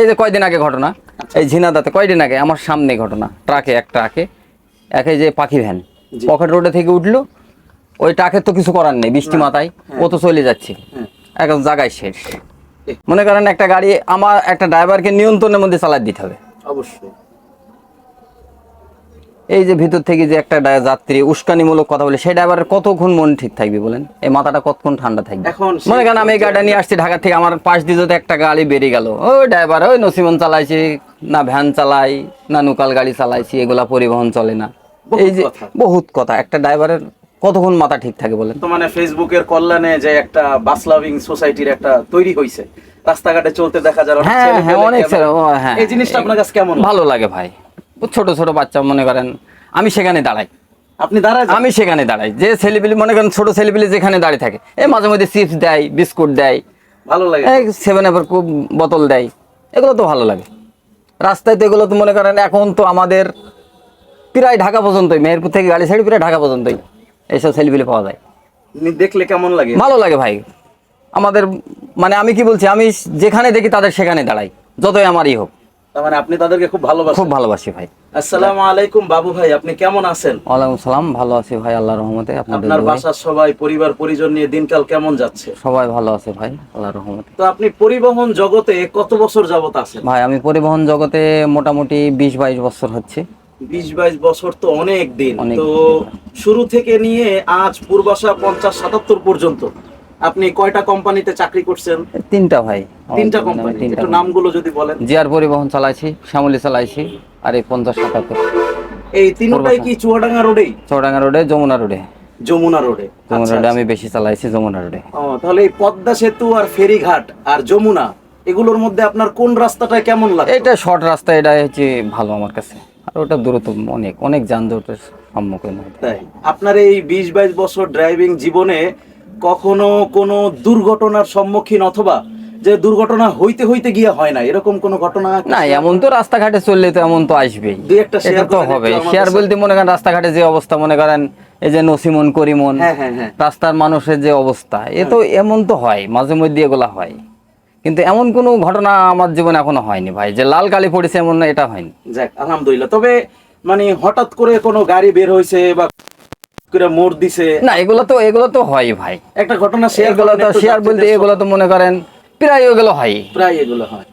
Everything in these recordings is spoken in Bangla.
এই যে কয়দিন আগে ঘটনা? এই ঝিনাদাতে কয়দিন আগে? আমার সামনে ঘটনা। ট্রাকে এক ট্রাকে। একে যে পাখি ভ্যান। পকেট রোডে থেকে উঠল। ওই ট্রাকের তো কিছু করার নেই বৃষ্টি মাথায়। ও তো চলে যাচ্ছে। এখন একদম জায়গায় শেষ। মনে করেন একটা গাড়ি আমার একটা ড্রাইভারকে নিয়ন্ত্রণের মধ্যে চালাই দিতে হবে। অবশ্যই। এই যে ভিতর থেকে যে একটা যাত্রী উস্কানিমূলক কথা বলে সেই ড্রাইভারের কতক্ষণ মন ঠিক থাকবে বলেন? এই মাথাটা কতক্ষণ ঠান্ডা থাকবে? এখন মনে করেন আমি এই গাড়িটা নিয়ে আসছি ঢাকা থেকে আমার পাশ দিয়ে যদি একটা গাড়ি বেরিয়ে গেল ওই ড্রাইভার ওই নসিমন চালাইছি না ভ্যান চালাই না লোকাল গাড়ি চালাইছি এগুলা পরিবহন চলে না। এই যে বহুত কথা। একটা ড্রাইভারের কতক্ষণ মাথা ঠিক থাকে বলেন? তো মানে ফেসবুকের কল্যাণে যে একটা বাস লাভিং সোসাইটির একটা তৈরি হয়েছে রাস্তাঘাটে চলতে দেখা যায় হ্যাঁ হ্যাঁ অনেক হ্যাঁ। এই জিনিসটা আপনার কাছে কেমন ভালো লাগে ভাই। ছোট ছোট বাচ্চা মনে করেন আমি সেখানে দাঁড়াই। আপনি দাঁড়ায় আমি সেখানে দাঁড়াই। যে ছেলেপিলি মনে করেন ছোট ছেলেপিলি যেখানে দাঁড়িয়ে থাকে এই মাঝে মধ্যে চিপস দেয় বিস্কুট দেয় ভালো লাগে। সেভেন আপের খুব বোতল দেয় এগুলো তো ভালো লাগে। রাস্তায় তো এগুলো তো মনে করেন এখন তো আমাদের প্রায় ঢাকা পর্যন্তই মেহেরপুর থেকে গাড়ি ছাড়ি প্রায় ঢাকা পর্যন্তই এইসব ছেলেপিলি পাওয়া যায়। দেখলে কেমন লাগে? ভালো লাগে ভাই। আমাদের মানে আমি কি বলছি আমি যেখানে দেখি তাদের সেখানে দাঁড়াই যতই আমারই হোক। তার মানে আপনি তাদেরকে খুব ভালোবাসেন। খুব ভালোবাসি ভাই। আসসালামু আলাইকুম বাবু ভাই আপনি কেমন আছেন? ওয়ালাইকুম সালাম ভালো আছি ভাই আল্লাহর রহমতে। আপনার বাসার সবাই পরিবার পরিজন নিয়ে দিনকাল কেমন যাচ্ছে? সবাই ভালো আছে ভাই আল্লাহর রহমতে। তো আপনি পরিবহন জগতে কত বছর যাবত আছেন? ভাই আমি পরিবহন জগতে মোটামুটি বিশ বাইশ বছর হচ্ছে। বিশ বাইশ বছর তো অনেক দিন। তো শুরু থেকে নিয়ে আজ পূর্বাশা পঞ্চাশ সাতাত্তর পর্যন্ত আপনি কয়টা কোম্পানিতে চাকরি করছেন? তিনটা ভাই। তিনটা কোম্পানি। একটু নামগুলো যদি বলেন। জিয়ার পরিবহন চালাইছি শ্যামলি চালাইছি আর এই পঞ্চাশ সাতাত্তর। এই তিনটাই কি চুয়াডাঙ্গা রোডেই চৌডাঙ্গা রোডে যমুনা রোডে। যমুনা রোডে। যমুনা আচ্ছা, রোডে আচ্ছা। আমি বেশি চালাইছি যমুনা রোডে। ও, তাহলে এই পদ্মা সেতু আর ফেরিঘাট আর যমুনা এগুলোর মধ্যে আপনার কোন রাস্তাটা কেমন লাগে এটা শর্ট রাস্তা এটা হচ্ছে ভালো আমার কাছে। আর ওটা দূরত্ব অনেক অনেক যানজটের সম্মুখীন হয়। তাই আপনার এই বিশ বাইশ বছর ড্রাইভিং জীবনে কখনো কোনো দুর্ঘটনার সম্মুখীন অথবা যে দুর্ঘটনা হইতে হইতে গিয়ে হয় না এরকম কোনো ঘটনা না এমন তো রাস্তাঘাটে চললে তো এমন তো আসবেই। দুই একটা share তো হবে শেয়ার বলতে মনে করেন রাস্তাঘাটে যে অবস্থা মনে করেন এই যে নসিমন করিমন হ্যাঁ হ্যাঁ হ্যাঁ। রাস্তার মানুষের যে অবস্থা এ তো এমন তো হয় মাঝে মধ্যে এগুলা হয়। কিন্তু এমন কোনো ঘটনা আমার জীবনে এখনও হয়নি ভাই যে লাল কালি পড়েছে এমন না এটা হয়নি। যাক আলহামদুলিল্লাহ। তবে মানে হঠাৎ করে কোনো গাড়ি বের হয়েছে বা করে দিছে। না এগুলো তো এগুলো তো হয় ভাই। একটা ঘটনা শেয়ার এগুলো তো শেয়ার বলতে এগুলো তো মনে করেন প্রায় এগুলো হয়। প্রায় এগুলো হয়।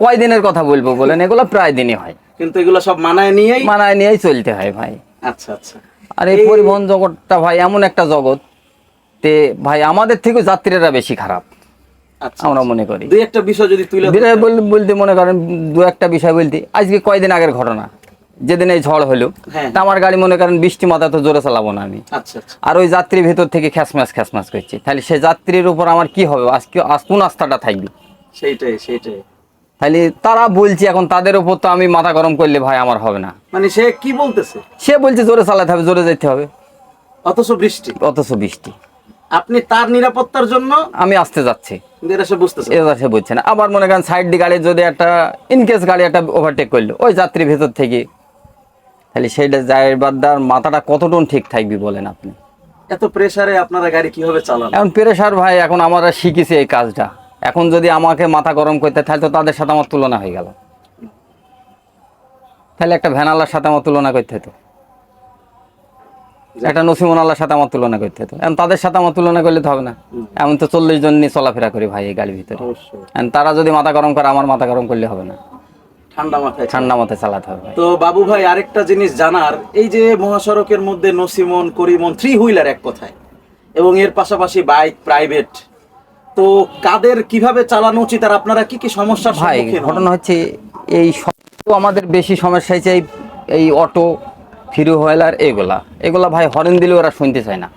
কয় দিনের কথা বলব বলেন এগুলো প্রায় দিনই হয়। কিন্তু এগুলো সব মানায় নিয়েই মানায় নিয়েই চলতে হয় ভাই। আচ্ছা আচ্ছা। আর এই পরিবহন জগৎটা ভাই এমন একটা জগৎ তে ভাই আমাদের থেকে যাত্রীরা বেশি খারাপ আচ্ছা আমরা মনে করি। দুই একটা বিষয় যদি তুলে বলতে মনে করেন দু একটা বিষয় বলতে আজকে কয়দিন আগের ঘটনা? যেদিন এই ঝড় হলো হ্যাঁ। তা আমার গাড়ি মনে করেন বৃষ্টি মাথা তো জোরে চালাবো না আমি। আচ্ছা আচ্ছা। আর ওই যাত্রী ভেতর থেকে খ্যাসম্যাস খ্যাসম্যাস করছে। তাহলে সে যাত্রীর উপর আমার কি হবে? আজকে আজ কোন আস্থাটা থাকবে? সেইটাই সেইটাই। তাহলে তারা বলছে এখন তাদের উপর তো আমি মাথা গরম করলে ভাই আমার হবে না। মানে সে কি বলতেছে? সে বলছে জোরে চালাতে হবে জোরে যেতে হবে। অথচ বৃষ্টি। অথচ বৃষ্টি। আপনি তার নিরাপত্তার জন্য আমি আসতে যাচ্ছি। বুঝছে না। আবার মনে করেন সাইড দিয়ে গাড়ি যদি একটা ইনকেস গাড়ি একটা ওভারটেক করল ওই যাত্রী ভেতর থেকে তাহলে সেইটা ড্রাইভারদার মাথাটা কতটুকু ঠিক থাকবি বলেন আপনি? এত প্রেসারে আপনারা গাড়ি কীভাবে চালান? এখন পেরেশার ভাই এখন আমরা শিখেছি এই কাজটা। এখন যদি আমাকে মাথা গরম করতে তাহলে তো তাদের সাথে আমার তুলনা হয়ে গেল। তাহলে একটা ভ্যানালার সাথে আমার তুলনা করতে হতো। একটা নসিমনালার সাথে আমার তুলনা করতে হতো। এখন তাদের সাথে আমার তুলনা করলে তো হবে না। এমন তো চল্লিশ জন নিয়ে চলাফেরা করি ভাই এই গাড়ির ভিতরে। তারা যদি মাথা গরম করে আমার মাথা গরম করলে হবে না। ঠান্ডা মাথায় ঠান্ডা মাথায় চালাতে হবে তো বাবু ভাই আরেকটা জিনিস জানার এই যে মহাসড়কের মধ্যে নসিমন করিমন থ্রি হুইলার এক কথায় এবং এর পাশাপাশি বাইক প্রাইভেট তো কাদের কীভাবে চালানো উচিত আর আপনারা কি কি সমস্যার ভাই ঘটনা হচ্ছে এই আমাদের বেশি সমস্যা হয়েছে এই- এই অটো থ্রি হুইলার এগুলা। এগুলা ভাই হরেন দিলে ওরা শুনতে চায় না।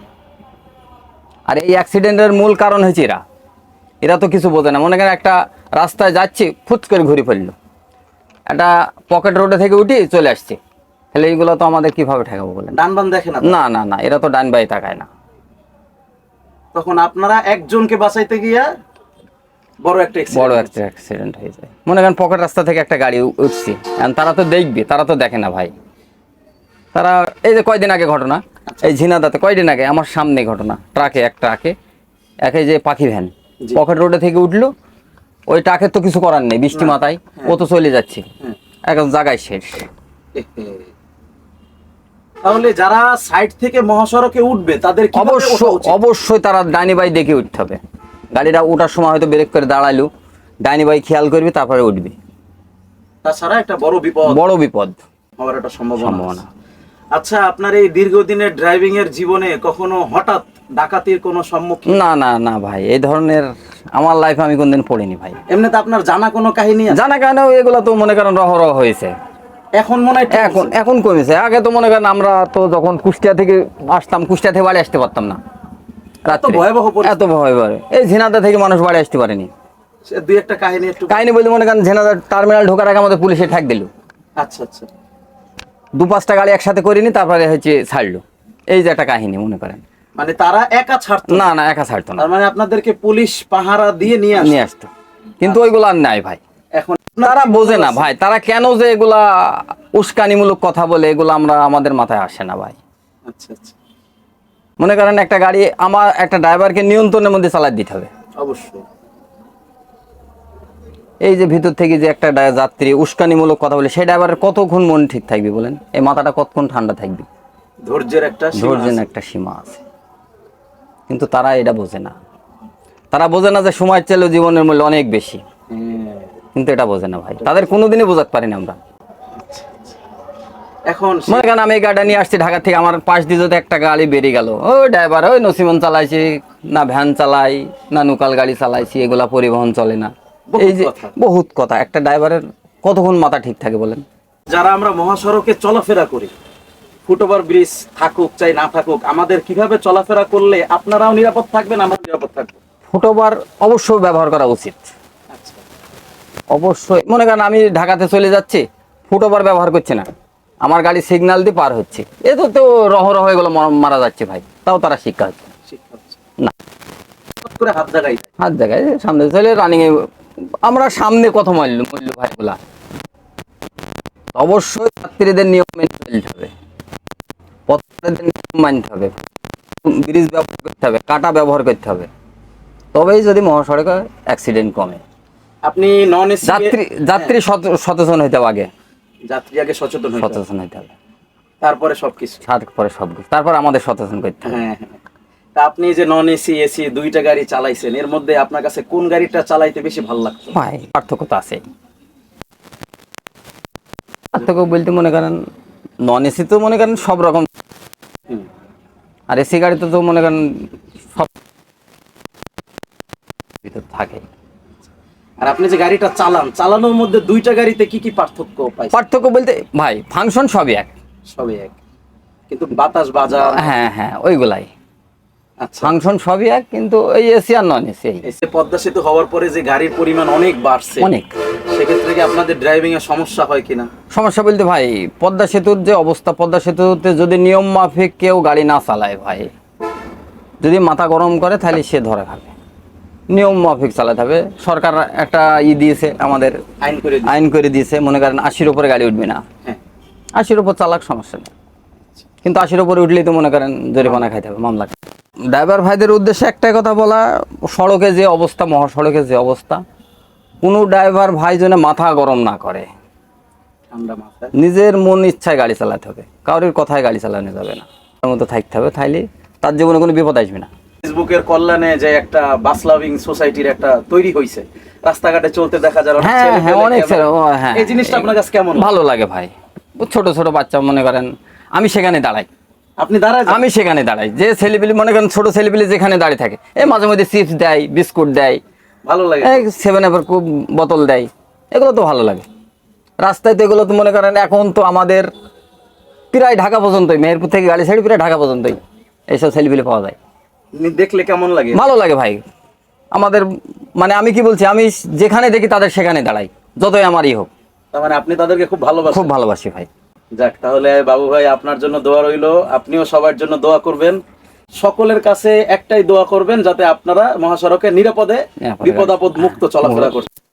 আর এই অ্যাক্সিডেন্টের মূল কারণ হচ্ছে এরা। এরা তো কিছু বোঝে না। মনে করেন একটা রাস্তায় যাচ্ছে ফুচ করে ঘুরে ফেলল। একটা পকেট রোডে থেকে উঠি চলে আসছে। তাহলে এইগুলো তো আমাদের কীভাবে ঠেকাবো বলে ডান বাম দেখে না না না না এরা তো ডান বাই তাকায় না। তখন আপনারা একজনকে বাঁচাইতে গিয়া বড় একটা বড় একটা অ্যাক্সিডেন্ট হয়ে যায়। মনে করেন পকেট রাস্তা থেকে একটা গাড়ি উঠছে। তারা তো দেখবে তারা তো দেখে না ভাই। তারা এই যে কয়দিন আগে ঘটনা? এই ঝিনাদাতে কয়দিন আগে? আমার সামনে ঘটনা। ট্রাকে এক ট্রাকে। একে যে পাখি ভ্যান। পকেট রোডে থেকে উঠল। ওই ট্রাকের তো কিছু করার নেই বৃষ্টি মাথায়। হ্যাঁ। ও তো চলে যাচ্ছে। হ্যাঁ। এখন জায়গায় শেষ। তাহলে যারা সাইড থেকে মহাসড়কে উঠবে তাদের অবশ্য অবশ্যই তারা ডাইনি বাই দেখে উঠতে হবে। গাড়িটা ওঠার সময় হয়তো ব্রেক করে দাঁড়াল। ডাইনি বাই খেয়াল করবি তারপরে উঠবি। তাছাড়া একটা বড় বিপদ। বড় বিপদ। হওয়ার একটা সম্ভাবনা। আচ্ছা আপনার এই দীর্ঘদিনের ড্রাইভিং এর জীবনে কখনো হঠাৎ ডাকাতির কোনো সম্মুখীন? না না না ভাই এই ধরনের আমার লাইফে আমি কোনদিন পড়িনি ভাই। এমনিতে আপনার জানা কোনো কাহিনী আছে? জানা কেন এগুলো তো মনে করেন রহ রহ হয়েছে। এখন মনে হয় এখন এখন কমেছে। আগে তো মনে করেন আমরা তো যখন কুষ্টিয়া থেকে আসতাম কুষ্টিয়া থেকে বাড়ি আসতে পারতাম না। রাত্রে। ভয়াবহ পরিস্থিতি। এত ভয় ভয় এই ঝিনাদা থেকে মানুষ বাড়ি আসতে পারেনি। সে দুই একটা কাহিনী একটু কাহিনী বলতে মনে করেন ঝিনাদা টার্মিনাল ঢোকার আগে আমাদের পুলিশে ঠাক দিল। আচ্ছা আচ্ছা। দু পাঁচটা গাড়ি একসাথে করিনি তারপরে হচ্ছে ছাড়লো। এই যে একটা কাহিনী মনে করেন। মানে তারা একা ছাড়তো না। না একা ছাড়তো না। মানে আপনাদেরকে পুলিশ পাহারা দিয়ে নিয়ে নিয়ে আসতো। কিন্তু ওইগুলো আর নাই ভাই। এখন তারা বোঝে না ভাই তারা কেন যে এগুলা উস্কানিমূলক কথা বলে এগুলো আমরা আমাদের মাথায় আসে না ভাই। আচ্ছা আচ্ছা। মনে করেন একটা গাড়ি আমার একটা ড্রাইভারকে নিয়ন্ত্রণের মধ্যে চালাই দিতে হবে। অবশ্যই। এই যে ভিতর থেকে যে একটা যাত্রী উস্কানিমূলক কথা বলে সেই ড্রাইভারের কতক্ষণ মন ঠিক থাকবে বলেন? এই মাথাটা কতক্ষণ ঠান্ডা থাকবে? ধৈর্যের একটা ধৈর্যের একটা সীমা আছে। কিন্তু তারা এটা বোঝে না। তারা বোঝে না যে সময় চেলেও জীবনের মূল্য অনেক বেশি। কিন্তু এটা বোঝে না ভাই। তাদের কোনোদিনই বোঝাতে পারি না আমরা। এখন মনে করেন আমি গাড়িটা নিয়ে আসছি ঢাকা থেকে আমার পাশ দিয়ে যদি একটা গাড়ি বেরিয়ে গেল ওই ড্রাইভার ওই নসিমন চালাইছি না ভ্যান চালাই না লোকাল গাড়ি চালাইছি এগুলা পরিবহন চলে না। এই যে বহুত কথা। একটা ড্রাইভারের কতক্ষণ মাথা ঠিক থাকে বলেন? যারা আমরা মহাসড়কে চলাফেরা করি ফুটওভার ব্রিজ থাকুক চাই না থাকুক আমাদের কীভাবে চলাফেরা করলে আপনারাও নিরাপদ থাকবেন আমরা নিরাপদ থাকব? ফুটওভার অবশ্যই ব্যবহার করা উচিত। আচ্ছা। অবশ্যই। মনে করেন আমি ঢাকাতে চলে যাচ্ছি ফুটওভার ব্যবহার করছে না। আমার গাড়ি সিগন্যাল দিয়ে পার হচ্ছে। এ তো তো রহ রহ এগুলো মর- মারা যাচ্ছে ভাই। তাও তারা শিক্ষা হচ্ছে। না। হাত জাগাই হাত দেখায় সামনে চলে রানিং এ আমরা সামনে কত মূল্য মূল্য ভাই গুলা অবশ্যই যাত্রীদের নিয়ম মেনে চলতে হবে। নিয়ম মানতে হবে। ব্রিজ ব্যবহার করতে হবে কাটা ব্যবহার করতে হবে। তবেই যদি মহাসড়কে অ্যাক্সিডেন্ট কমে। আপনি নন এসি যাত্রী যাত্রী সচেতন হইতে হবে আগে। যাত্রী আগে সচেতন সচেতন হইতে হবে। তারপরে সবকিছু। তারপরে সব কিছু। তারপর আমাদের সচেতন করতে হবে। হ্যাঁ হ্যাঁ। তা আপনি যে নন এসি এসি দুইটা গাড়ি চালাইছেন এর মধ্যে আপনার কাছে কোন গাড়িটা চালাইতে বেশি ভালো লাগতো? ভাই পার্থক্য তো আছে পার্থক্য বলতে মনে করেন নন এসি তো মনে করেন সব রকম। আর এসি গাড়িতে তো মনে করেন সব ভিতর থাকে। আর আপনি যে গাড়িটা চালান চালানোর মধ্যে দুইটা গাড়িতে কি কি পার্থক্য পাইছেন? পার্থক্য বলতে ভাই ফাংশন সবই এক। সবই এক। কিন্তু বাতাস বাজা হ্যাঁ হ্যাঁ ওইগুলাই। আচ্ছা। ফাংশন সবই এক কিন্তু এই এসি আর নন এসি এসে পদ্মা সেতু হওয়ার পরে যে গাড়ির পরিমাণ অনেক বাড়ছে। অনেক। সেক্ষেত্রে কি আপনাদের ড্রাইভিং এর সমস্যা হয় কিনা? সমস্যা বলতে ভাই পদ্মা সেতুর যে অবস্থা পদ্মা সেতুতে যদি নিয়ম মাফিক কেউ গাড়ি না চালায় ভাই যদি মাথা গরম করে তাহলে সে ধরে খাবে নিয়ম মাফিক চালাতে হবে। সরকার একটা ই দিয়েছে আমাদের আইন করে আইন করে দিয়েছে মনে করেন আশির উপরে গাড়ি উঠবে না। হ্যাঁ। আশির উপর চালাক সমস্যা নেই। কিন্তু আশির উপরে উঠলেই তো মনে করেন জরিমানা খাইতে হবে মামলা ড্রাইভার ভাইদের উদ্দেশ্যে একটাই কথা বলা সড়কে যে অবস্থা মহাসড়কে যে অবস্থা কোনো ড্রাইভার ভাই যেন মাথা গরম না করে। নিজের মন ইচ্ছায় গাড়ি চালাতে হবে। কারোর কথায় গাড়ি চালানো যাবে না। তার মতো থাকতে হবে তাইলে তার জীবনে কোনো বিপদ আসবে না। ফেসবুকের কল্যাণে যে একটা বাস লাভিং সোসাইটির একটা তৈরি হয়েছে রাস্তাঘাটে চলতে দেখা যায় হ্যাঁ হ্যাঁ অনেক হ্যাঁ এই জিনিসটা আপনার কাছে কেমন ভালো লাগে ভাই। ছোট ছোট বাচ্চা মনে করেন আমি সেখানে দাঁড়াই। আপনি দাঁড়ায় আমি সেখানে দাঁড়াই। যে ছেলেপিলি মনে করেন ছোট ছেলেপিলি যেখানে দাঁড়িয়ে থাকে এ মাঝে মধ্যে চিপস দেয় বিস্কুট দেয় ভালো লাগে সেভেন আপের খুব বোতল দেয়। এগুলো তো ভালো লাগে। রাস্তায় তো এগুলো তো মনে করেন এখন তো আমাদের প্রায় ঢাকা পর্যন্তই মেহেরপুর থেকে গাড়ি ছাড়ি প্রায় ঢাকা পর্যন্তই এইসব ছেলেপিলি পাওয়া যায়। দেখলে কেমন লাগে? ভালো লাগে ভাই। আমাদের মানে আমি কি বলছি আমি যেখানে দেখি তাদের সেখানে দাঁড়াই যতই আমারই হোক। তার মানে আপনি তাদেরকে খুব ভালোবাসেন। খুব ভালোবাসি ভাই। যাক তাহলে বাবু ভাই আপনার জন্য দোয়া রইল। আপনিও সবার জন্য দোয়া করবেন। সকলের কাছে একটাই দোয়া করবেন যাতে আপনারা মহাসড়কে নিরাপদে বিপদাপদ মুক্ত চলাফেরা করতে